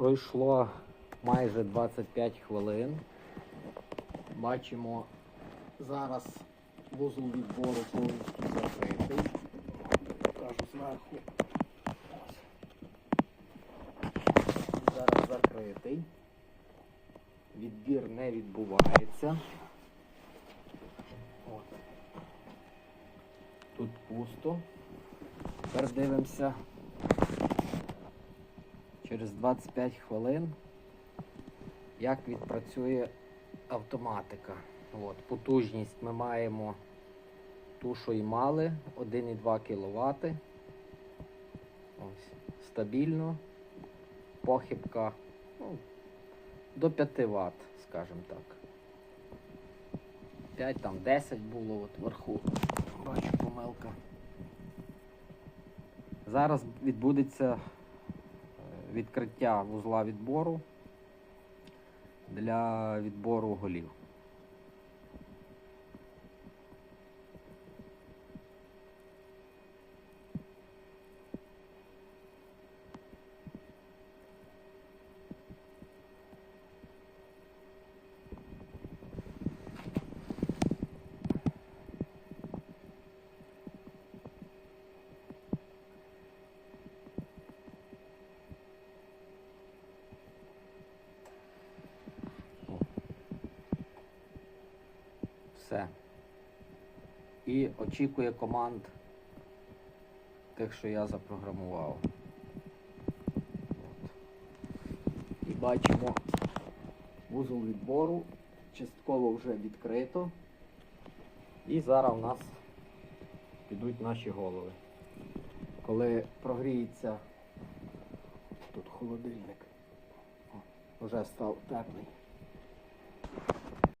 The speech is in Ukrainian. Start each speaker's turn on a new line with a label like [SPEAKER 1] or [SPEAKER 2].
[SPEAKER 1] Пройшло майже 25 хвилин. Бачимо, зараз вузол відбору повністю закритий. Покажу зверху. Зараз закритий. Відбір не відбувається. Тут пусто. Тепер дивимося через 25 хвилин, як відпрацює автоматика. От, потужність ми маємо ту, що і мали, 1,2 кВт. Ось, стабільно. Похибка ну, до 5 Вт, скажімо так. 5, там 10 було от вверху. Бачу помилка. Зараз відбудеться відкриття вузла відбору для відбору голів. Все. І очікує команд тих, що я запрограмував. От. І бачимо вузол відбору. Частково вже відкрито. І зараз у нас підуть наші голови. Коли прогріється тут холодильник, вже став теплий.